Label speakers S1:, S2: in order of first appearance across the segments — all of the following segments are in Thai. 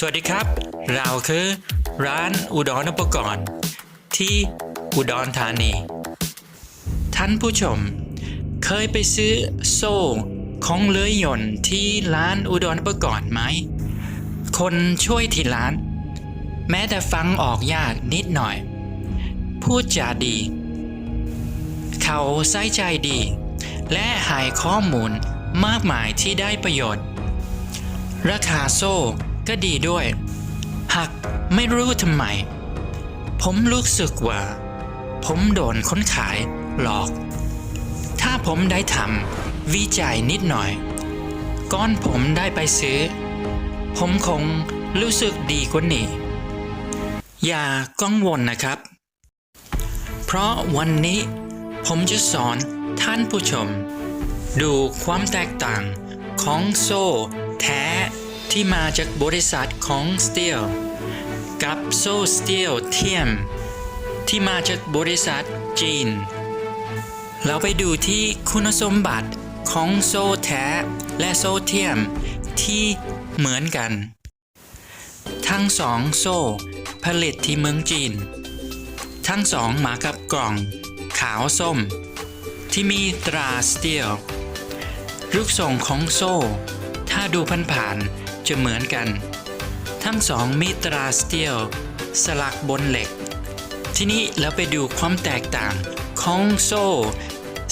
S1: สวัสดีครับ เราคือร้านอุดรอุปกรณ์ ที่อุดรธานี ท่านผู้ชม เคยไปซื้อโซ่ของเลื้อยยนต์ที่ร้านอุดรอุปกรณ์ไหม คนช่วยที่ร้าน แม้แต่ฟังออกยากนิดหน่อย พูดจาดี เขาใส่ใจดี และให้ข้อมูลมากมายที่ได้ประโยชน์ ราคาโซ่ ก็ดีด้วย หากไม่รู้ทำไม ผมรู้สึกว่า ผมโดนคนขายหลอก ถ้าผมได้ทำวิจัยนิดหน่อยก่อนผมได้ไปซื้อ ผมคงรู้สึกดีกว่านี้ อย่ากังวลนะครับ เพราะวันนี้ผมจะสอนท่านผู้ชม ดูความแตกต่างของโซ่แท้ ที่มาจากบริษัทของ Steel กับโซสตีลเทียม ที่มาจากบริษัทจีน เราไปดูที่คุณสมบัติของโซแท้และโซเทียมที่เหมือนกัน ทั้งสองโซ่ผลิตที่เมืองจีน ทั้งสองมากับกล่อง ขาวส้ม ที่มีตราสตีลลูกส่งของโซ่ ถ้าดูผ่านๆ จะเหมือนกัน ทั้งสองมีตราสตีลสลักบนเหล็ก ทีนี้เราไปดูความแตกต่างของโซ่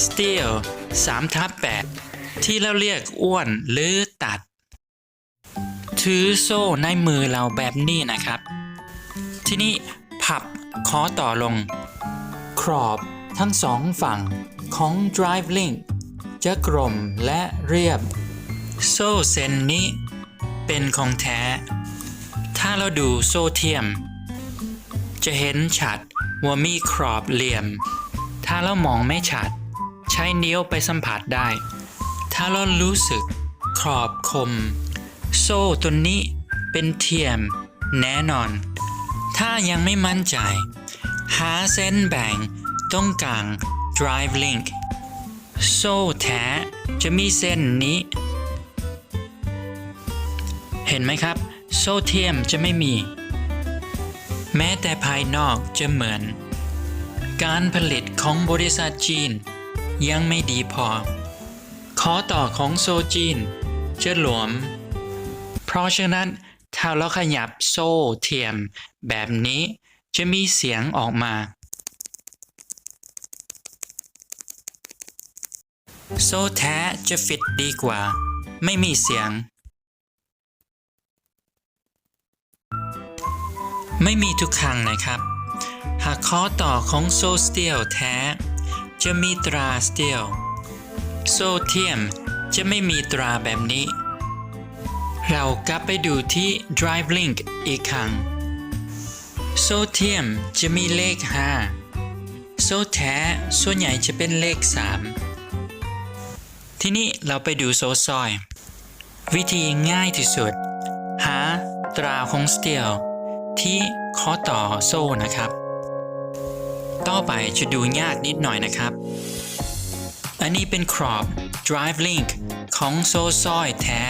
S1: สตีล3ทับ8ที่เราเรียกอ้วนหรือตัด ถือโซ่ในมือเราแบบนี้นะครับ ทีนี้พับคอต่อลง ครอบทั้งสองฝั่งของ drive link จะกลมและเรียบ โซ่เส้นนี้ เป็นของแท้ ถ้าเราดูโซ่เทียม จะเห็นชัดว่ามีครอบเหลี่ยม ถ้าเรามองไม่ชัด ใช้นิ้วไปสัมผัสได้ ถ้าเรารู้สึกครอบคม โซ่ตัวนี้เป็นเทียม แน่นอน ถ้ายังไม่มั่นใจ หาเส้นแบ่งตรงกลาง drive link โซ่แท้จะมีเส้นนี้ ห็นไหมครับ โซเทียมจะไม่มี แม้แต่ภายนอกจะเหมือน การผลิตของบริษัทจีน ยังไม่ดีพอ ขอต่อของโซจีน จะหลวม เพราะฉะนั้นถ้าเราขยับโซ่เทียมแบบนี้จะมีเสียงออกมา โซ่แท้จะฟิตดีกว่า ไม่มีเสียง ไม่มีทุกครั้งนะครับ หากข้อต่อของโซ่สตียลแท้ จะมีตราสเตียลโซเทียมจะไม่มีตราแบบนี้ เรากลับไปดูที่ drive link อีกครั้ง โซเทียมจะมีเลข 5 โซแท้ส่วนใหญ่จะเป็นเลข 3 ทีนี้เราไปดูโซซอย วิธีง่ายที่สุด หาตราของสเตียล ที่ข้อต่อโซ่นะครับ ต่อไปจะดูยากนิดหน่อยนะครับ อันนี้เป็นครอบ drive link ของโซ่ซอยแท้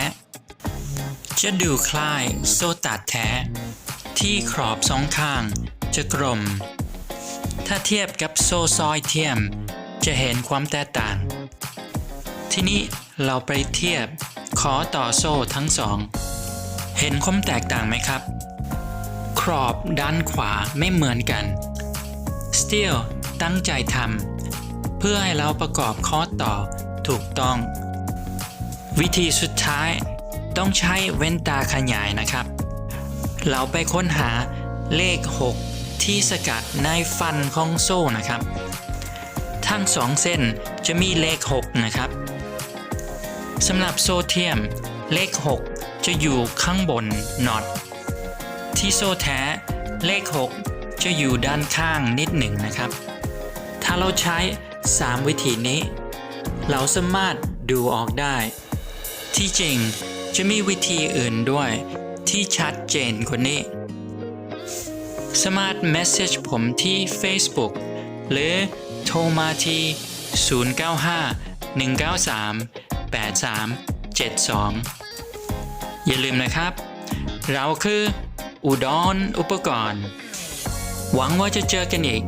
S1: จะดูคล้ายโซ่ตัดแท้ ที่ขอบสองข้างจะกลม ถ้าเทียบกับโซ่ซอยเทียม จะเห็นความแตกต่าง ทีนี้เราไปเทียบขอต่อโซ่ทั้งสอง เห็นความแตกต่างไหมครับ ครอบด้านขวาไม่เหมือนกัน Steel ตั้งใจทำเพื่อให้เราประกอบข้อต่อถูกต้อง วิธีสุดท้ายต้องใช้เว้นตาขยายนะครับ เราไปค้นหาเลข 6 ที่สกัดในฟันของโซ่นะครับ ทั้งสองเส้นจะมีเลข 6 นะครับสำหรับโซเทียม เลข 6 จะอยู่ข้างบนน็อต ที่โซ่แท้เลข 6 จะอยู่ด้านข้างนิดหนึ่งนะครับ ถ้าเราใช้ 3 วิธีนี้ เราสามารถดูออกได้ ที่จริงจะมีวิธีอื่นด้วย ที่ชัดเจนกว่านี้ สามารถ message ผมที่ Facebook หรือโทรมาที่ 095 193 8372 อย่าลืมนะครับ เราคือ อุดรอุปกรณ์ หวังว่าจะเจอกันอีก